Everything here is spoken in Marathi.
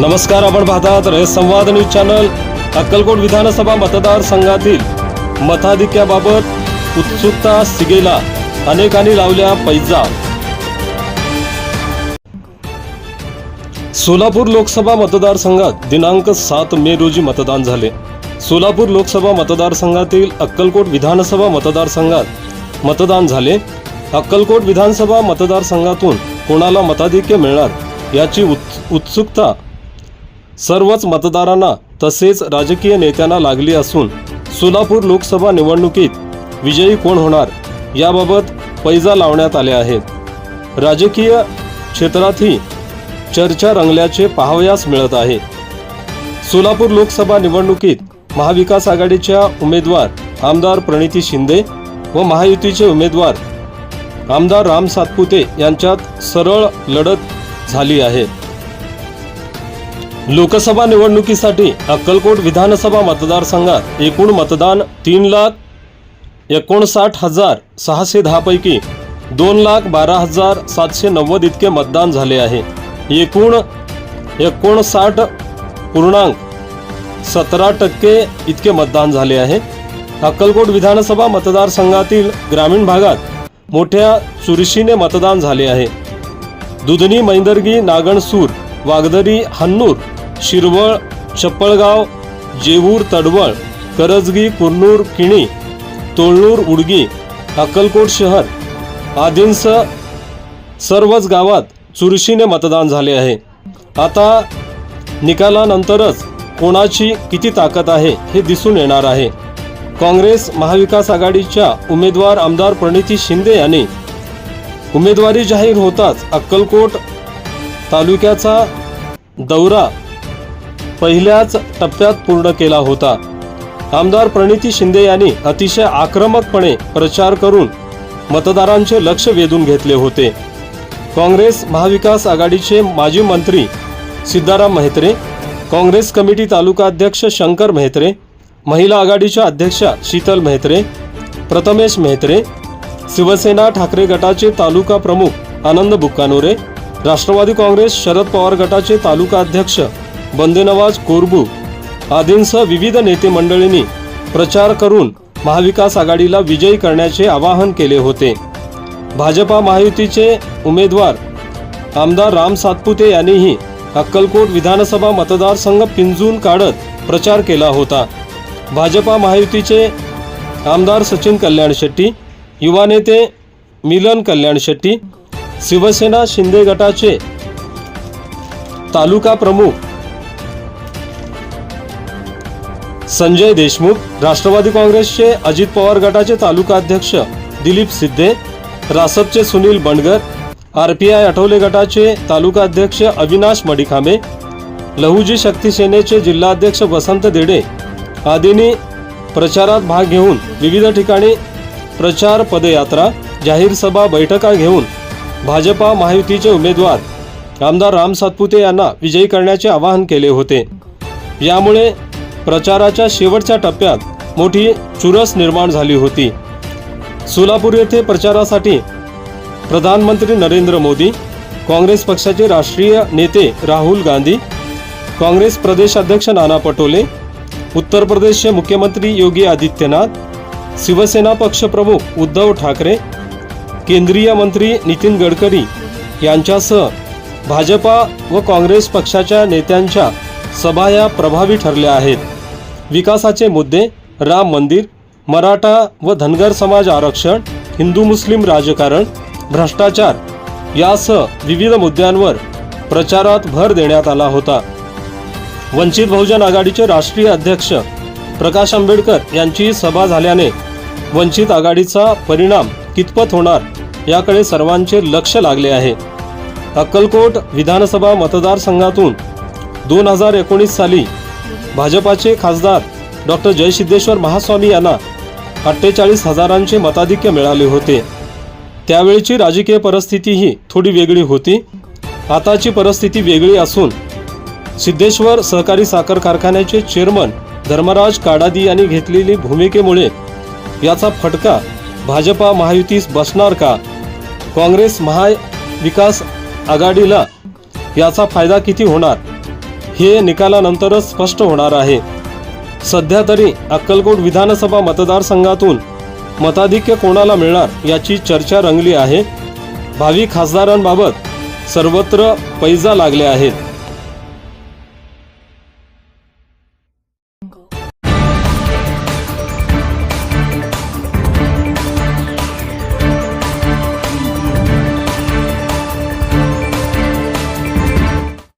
नमस्कार आपण पाहतात रयत संवाद न्यूज चॅनल. अक्कलकोट विधानसभा मतदारसंघातील मताधिक्याबाबत उत्सुकता सिगेला अनेकांनी लावल्या पैजा. सोलापूर लोकसभा मतदारसंघात दिनांक सात मे रोजी मतदान झाले. सोलापूर लोकसभा मतदारसंघातील अक्कलकोट विधानसभा मतदारसंघात मतदान झाले. अक्कलकोट विधानसभा मतदारसंघातून कोणाला मताधिक्य मिळणार याची उत् उत्सुकता सर्वच मतदारांना तसेच राजकीय नेत्यांना लागली असून सोलापूर लोकसभा निवडणुकीत विजयी कोण होणार याबाबत पैजा लावण्यात आले आहेत. राजकीय क्षेत्रातही चर्चा रंगल्याचे पाहावयास मिळत आहे. सोलापूर लोकसभा निवडणुकीत महाविकास आघाडीच्या उमेदवार आमदार प्रणिती शिंदे व महायुतीचे उमेदवार आमदार राम सातपुते यांच्यात सरळ लढत झाली आहे. लोकसभा निवडणुकीसाठी अक्कलकोट विधानसभा मतदारसंघात एकूण मतदान तीन लाख एकोणसाठ हजार सहाशे दहापैकी दोन लाख बारा हजार सातशे नव्वद इतके मतदान झाले आहे. एकूण एकोणसाठ पूर्णांक सतरा टक्के इतके मतदान झाले आहे. अक्कलकोट विधानसभा मतदारसंघातील ग्रामीण भागात मोठ्या चुरशीने मतदान झाले आहे. दुधनी मैंदर्गी नागणसूर वागदरी हन्नूर शिरवळ चप्पळगाव जेवूर तडवळ करजगी कुर्नूर किणी तोळणूर उडगी अक्कलकोट शहर आदींसह सर्वच गावात चुरशीने मतदान झाले आहे. आता निकालानंतरच कोणाची किती ताकद आहे हे दिसून येणार आहे. काँग्रेस महाविकास आघाडीच्या उमेदवार आमदार प्रणिती शिंदे यांनी उमेदवारी जाहीर होताच अक्कलकोट तालुक्याचा दौरा पहिल्याच टप्प्यात पूर्ण केला होता. आमदार प्रणिती शिंदे यांनी अतिशय आक्रमकपणे प्रचार करून मतदारांचे लक्ष वेधून घेतले होते. काँग्रेस महाविकास आघाडीचे माजी मंत्री सिद्धाराम म्हेत्रे काँग्रेस कमिटी तालुका अध्यक्ष शंकर म्हेत्रे महिला आघाडीच्या अध्यक्षा शीतल म्हेत्रे प्रथमेश मेहत्रे शिवसेना ठाकरे गटाचे तालुका प्रमुख आनंद बुक्कानोरे राष्ट्रवादी काँग्रेस शरद पवार गटाचे तालुका अध्यक्ष बंदेनवाज कोरबू आदींसह विविध नेते मंडळींनी प्रचार करून महाविकास आघाडीला विजयी करण्याचे आवाहन केले होते. भाजपा महायुतीचे उमेदवार आमदार राम सातपुते यांनीही अक्कलकोट विधानसभा मतदारसंघ पिंजून काढत प्रचार केला होता. भाजपा महायुतीचे आमदार सचिन कल्याण शेट्टी युवा नेते मिलन कल्याण शेट्टी शिवसेना शिंदे गटाचे तालुका प्रमुख संजय देशमुख राष्ट्रवादी काँग्रेसचे अजित पवार गटाचे तालुका अध्यक्ष Dilip Siddhe रासपचे Sunil Bandgar R P I Athawale गटाचे तालुका अध्यक्ष अविनाश मडिखामे लहुजी शक्ती सेनेचे जिल्हाध्यक्ष वसंत देडे आदींनी प्रचारात भाग घेऊन विविध ठिकाणी प्रचार पदयात्रा जाहीर सभा बैठका घेऊन भाजपा महायुतीचे उमेदवार आमदार राम सातपुते यांना विजयी करण्याचे आवाहन केले होते. यामुळे प्रचाराच्या शेवटच्या टप्प्यात मोठी चुरस निर्माण झाली होती. सोलापूर येथे प्रचारासाठी प्रधानमंत्री नरेंद्र मोदी काँग्रेस पक्षाचे राष्ट्रीय नेते राहुल गांधी काँग्रेस प्रदेशाध्यक्ष नाना पटोले उत्तर प्रदेशचे मुख्यमंत्री योगी आदित्यनाथ शिवसेना पक्षप्रमुख उद्धव ठाकरे केंद्रीय मंत्री नितीन गडकरी यांच्यासह भाजपा व काँग्रेस पक्षाच्या नेत्यांच्या सभा या प्रभावी ठरल्या आहेत. विकासाचे मुद्दे राम मंदिर मराठा व धनगर समाज आरक्षण हिंदू मुस्लिम राजकारण भ्रष्टाचार यासह विविध मुद्द्यांवर प्रचारात भर देण्यात आला होता. वंचित बहुजन आघाडीचे राष्ट्रीय अध्यक्ष प्रकाश आंबेडकर यांची सभा झाल्याने वंचित आघाडीचा परिणाम कितपत होणार याकडे सर्वांचे लक्ष लागले आहे. अक्कलकोट विधानसभा मतदारसंघातून दोन हजार एकोणीस साली भाजपाचे खासदार डॉक्टर जयसिद्धेश्वर महास्वामी यांना अठ्ठेचाळीस हजारांचे मताधिक्य मिळाले होते. त्यावेळची राजकीय परिस्थितीही थोडी वेगळी होती. आताची परिस्थिती वेगळी असून सिद्धेश्वर सहकारी साखर कारखान्याचे चेअरमन धर्मराज काडादी यांनी घेतलेली भूमिकेमुळे याचा फटका भाजपा महायुतीस बसणार का? काँग्रेस महाविकास आघाडीला याचा फायदा किती होणार? हे निकालानंतरच स्पष्ट होणार आहे. सध्या तरी अक्कलकोट विधानसभा मतदारसंघातून मताधिक्य कोणाला मिळणार याची चर्चा रंगली आहे. भावी खासदारांबाबत सर्वत्र पैजा लागले आहेत.